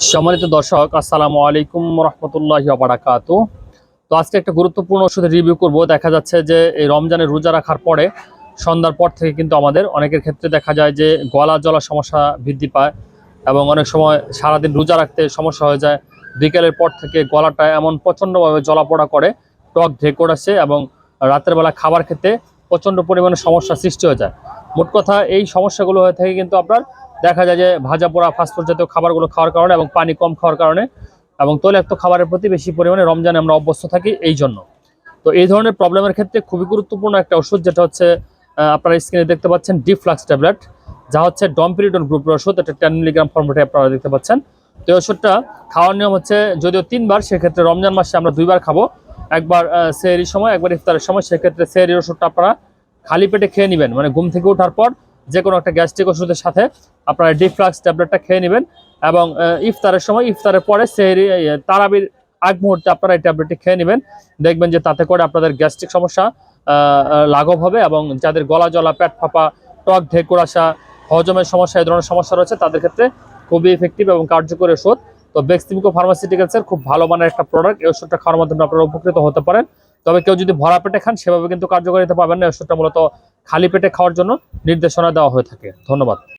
সম্মানিত দর্শক, আসসালামু আলাইকুম রহমতুল্লাহ বারাকাত তো আজকে একটা গুরুত্বপূর্ণ ওষুধের রিভিউ করব। দেখা যাচ্ছে যে এই রমজানের রোজা রাখার পরে সন্ধ্যার পর থেকে কিন্তু আমাদের অনেকের ক্ষেত্রে দেখা যায় যে গলা জলার সমস্যা বৃদ্ধি পায় এবং অনেক সময় সারাদিন রোজা রাখতে সমস্যা হয়ে যায়। বিকেলের পর থেকে গলাটা এমন প্রচণ্ডভাবে জলা জলাপোড়া করে, টক ঢেকুর আসে এবং রাতের বেলা খাবার খেতে প্রচণ্ড পরিমাণে সমস্যা সৃষ্টি হয়ে যায়। মোট কথা এই সমস্যাগুলো হয়ে থাকে কিন্তু আপনার দেখা যায় যে ভাজা পোড়া ফাস্টফুড জাতীয় খাবারগুলো খাওয়ার কারণে এবং পানি কম খাওয়ার কারণে এবং তৈলাক্ত খাবারের প্রতি বেশি পরিমাণে রমজানে আমরা অভ্যস্ত থাকি এই জন্য। তো এই ধরনের প্রবলেমের ক্ষেত্রে খুবই গুরুত্বপূর্ণ একটা ওষুধ যেটা হচ্ছে আপনারা স্ক্রিনে দেখতে পাচ্ছেন ডিফ্লাক্স ট্যাবলেট যা হচ্ছে ডম্পিরিডন গ্রুপের ওষুধ, এটা টেন মিলিগ্রাম ফর্মেটে আপনারা দেখতে পাচ্ছেন। তো এই ওষুধটা খাওয়ার নিয়ম হচ্ছে যদিও তিনবার, সেক্ষেত্রে রমজান মাসে আমরা দুইবার খাব। একবার সেহরির সময়, একবার ইফতারের সময়, সেক্ষেত্রে সেহরির ওষুধটা আপনারা খালি পেটে খেয়ে নেবেন। মানে ঘুম থেকে ওঠার পর যে কোনো একটা গ্যাস্ট্রিক ওষুধের সাথে আপনারা ডিফ্লাক্স ট্যাবলেটটা খেয়ে নেবেন এবং ইফতারের সময়, ইফতারের পরে সেহরি তারাবির আগ মুহূর্তে আপনারা এই ট্যাবলেটটি খেয়ে নেবেন। দেখবেন যে তাতে করে আপনাদের গ্যাস্ট্রিক সমস্যা লাঘব হবে এবং যাদের গলা জলা পেট ফাঁপা টক ঢেকুর আসা হজমের সমস্যা, এই ধরনের সমস্যা রয়েছে, তাদের ক্ষেত্রে খুবই এফেক্টিভ এবং কার্যকরী ওষুধ। তো বেক্সিমিকো ফার্মাসিউটিক্যালসের খুব ভালো মানের একটা প্রোডাক্ট এই ওষুধটা খাওয়ার মাধ্যমে আপনারা উপকৃত হতে পারেন। তবে কেউ যদি ভরা পেটে খান, সেভাবে কিন্তু কার্যকারিতা পাবেন না। ওষুধটা মূলত খালি পেটে খাওয়ার জন্য নির্দেশনা দেওয়া হয়ে থাকে। ধন্যবাদ।